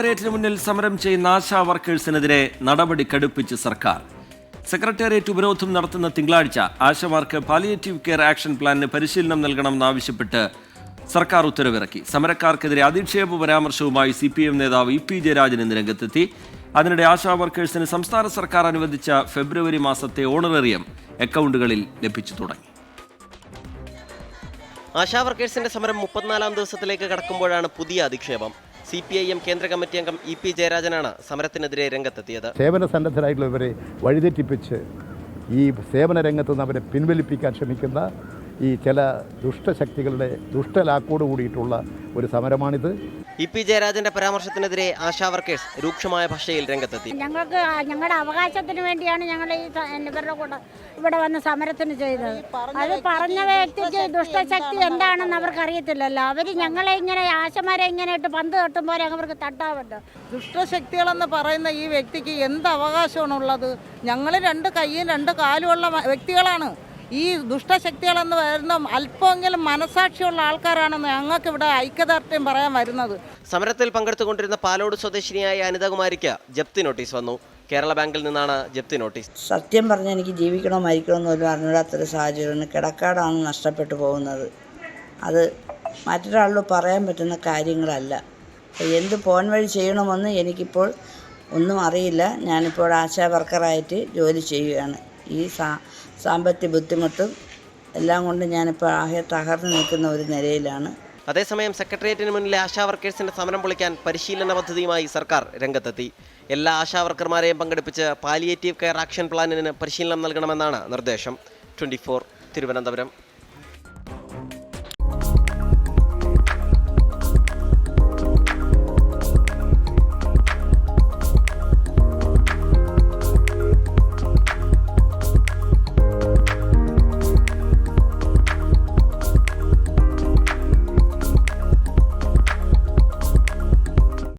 സെക്രട്ടേറിയറ്റിന് മുന്നിൽ സമരം ചെയ്യുന്ന ആശാ വർക്കേഴ്സിനെതിരെ നടപടി കടുപ്പിച്ച് സർക്കാർ. സെക്രട്ടേറിയറ്റ് ഉപരോധം നടത്തുന്ന തിങ്കളാഴ്ച ആശമാർക്ക് പാലിയേറ്റീവ് കെയർ ആക്ഷൻ പ്ലാനിന് പരിശീലനം നൽകണമെന്നാവശ്യപ്പെട്ട് സർക്കാർ ഉത്തരവിറക്കി. സമരക്കാർക്കെതിരെ അധിക്ഷേപ പരാമർശവുമായി സി പി എം നേതാവ് ഇ പി ജയരാജൻ ഇന്ന് രംഗത്തെത്തി. അതിനിടെ ആശാ വർക്കേഴ്സിന് സംസ്ഥാന സർക്കാർ അനുവദിച്ച ഫെബ്രുവരി മാസത്തെ ഓണറേറിയം അക്കൗണ്ടുകളിൽ ലഭിച്ചു തുടങ്ങി. ആശാ വർക്കേഴ്സിന്റെ സമരം മുപ്പത്തിനാലാം ദിവസത്തിലേക്ക് കടക്കുമ്പോഴാണ് പുതിയ അധിക്ഷേപം. സി പി ഐ എം കേന്ദ്ര കമ്മിറ്റി അംഗം ഇ പി ജയരാജനാണ് സമരത്തിനെതിരെ രംഗത്തെത്തിയത്. സേവന സന്നദ്ധരായിട്ടുള്ളവരെ വഴിതെറ്റിപ്പിച്ച് ഈ സേവന രംഗത്ത് നിന്ന് അവരെ പിൻവലിപ്പിക്കാൻ ശ്രമിക്കുന്ന ഈ ചില ദുഷ്ടശക്തികളുടെ ദുഷ്ടലാക്കോട് കൂടിയിട്ടുള്ള ഒരു സമരമാണിത്. ഇ പി ജയരാജന്റെ പരാമർശത്തിനെതിരെ ആശാ വർക്കേഴ്സ് രൂക്ഷമായ ഭാഷയിൽ രംഗത്തെത്തി. ഞങ്ങൾക്ക് ഞങ്ങളുടെ അവകാശത്തിന് വേണ്ടിയാണ് ഞങ്ങൾ ഈ ഇവരുടെ കൂടെ ഇവിടെ വന്ന് സമരത്തിന് ചെയ്തത്. അത് പറഞ്ഞ വ്യക്തിക്ക് ദുഷ്ടശക്തി എന്താണെന്ന് അവർക്ക് അറിയത്തില്ലല്ലോ അവർ ഞങ്ങളെ ഇങ്ങനെ ആശമാരെ ഇങ്ങനെ ഇട്ട് പന്ത് തട്ടുമ്പോൾ അവർക്ക് തട്ടാവുണ്ട് ദുഷ്ടശക്തികളെന്ന് പറയുന്ന ഈ വ്യക്തിക്ക് എന്ത് അവകാശമാണുള്ളത്? ഞങ്ങൾ രണ്ട് കൈയും രണ്ട് കാലുമുള്ള വ്യക്തികളാണ്. ഈ ദുഷ്ടശക്തികളെന്ന് വരുന്ന അല്പമെങ്കിലും മനസാക്ഷിയുള്ള ആൾക്കാരാണെന്ന് ഞങ്ങൾക്ക് ഇവിടെ ഐക്യദാർഢ്യം പറയാൻ വരുന്നത്. സമരത്തിൽ പങ്കെടുത്തുകൊണ്ടിരുന്ന പാലോട് സ്വദേശിനിയായ അനിതകുമാരിക്ക് ജപ്തി നോട്ടീസ് വന്നു. കേരള ബാങ്കിൽ നിന്നാണ് ജപ്തി നോട്ടീസ്. സത്യം പറഞ്ഞാൽ എനിക്ക് ജീവിക്കണോ മരിക്കണോ എന്നൊരു അറിഞ്ഞൂടാത്തൊരു സാഹചര്യമാണ്. കിടക്കാടാണ് നഷ്ടപ്പെട്ടു പോകുന്നത്. അത് മറ്റൊരാളോട് പറയാൻ പറ്റുന്ന കാര്യങ്ങളല്ല. എന്ത് പോൻ വഴി ചെയ്യണമെന്ന് എനിക്കിപ്പോൾ ഒന്നും അറിയില്ല. ഞാനിപ്പോൾ ആശാ വർക്കറായിട്ട് ജോലി ചെയ്യുകയാണ്. ഈ സാ സാമ്പത്തിക ബുദ്ധിമുട്ടും എല്ലാം കൊണ്ട് ഞാനിപ്പോൾ ആകെ തകർന്നു നിൽക്കുന്ന ഒരു നിലയിലാണ്. അതേസമയം സെക്രട്ടേറിയറ്റിന് മുന്നിലെ ആശാ വർക്കേഴ്സിന്റെ സമരം പൊളിക്കാൻ പരിശീലന പദ്ധതിയുമായി സർക്കാർ രംഗത്തെത്തി. എല്ലാ ആശാ വർക്കർമാരെയും പങ്കെടുപ്പിച്ച് പാലിയേറ്റീവ് കെയർ ആക്ഷൻ പ്ലാനിന് പരിശീലനം നൽകണമെന്നാണ് നിർദ്ദേശം. ട്വന്റി തിരുവനന്തപുരം.